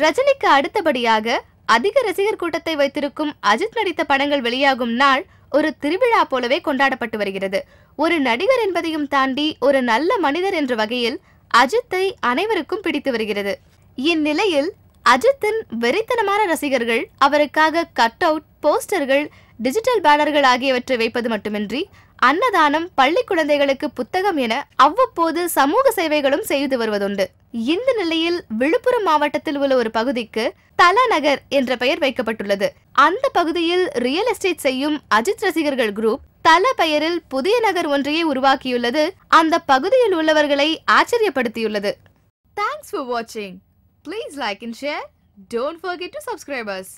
ரஜினிக்கு அடுத்தபடியாக அதிக ரசிகர் கூட்டத்தை வைத்திருக்கும் அஜித் நடித்த படங்கள் வெளியாகும் நாள் ஒரு திருவிழா போலவே கொண்டாடப்பட்டு வருகிறது. ஒரு நடிகர் என்பதையும் தாண்டி ஒரு நல்ல மனிதர் என்ற வகையில் அஜித்தை அனைவருக்கும் பிடித்து வருகிறது. இந்நிலையில் அஜித்தின் வெறித்தனமான ரசிகர்கள் அவருக்காக கட் அவுட் போஸ்டர்கள் டிஜிட்டல் பேனர்கள் ஆகியவற்றை வைப்பது மட்டுமின்றி அன்னதானம் பள்ளி குழந்தைகளுக்கு புத்தகம் என அவ்வப்போது சமூக சேவைகளும் செய்து வருவதுண்டு. இந்த நிலையில் விழுப்புரம் மாவட்டத்தில் உள்ள ஒரு பகுதிக்கு தலநகர் என்ற பெயர் வைக்கப்பட்டுள்ளது. அந்த பகுதியில் ரியல் எஸ்டேட் செய்யும் அஜித் ரசிகர்கள் குரூப் தல பெயரில் புதிய நகர் ஒன்றையே உருவாக்கியுள்ளது. அந்த பகுதியில் உள்ளவர்களை ஆச்சரியப்படுத்தியுள்ளது. தேங்க்ஸ் ஃபார் வாட்சிங் please like and share don't forget to subscribers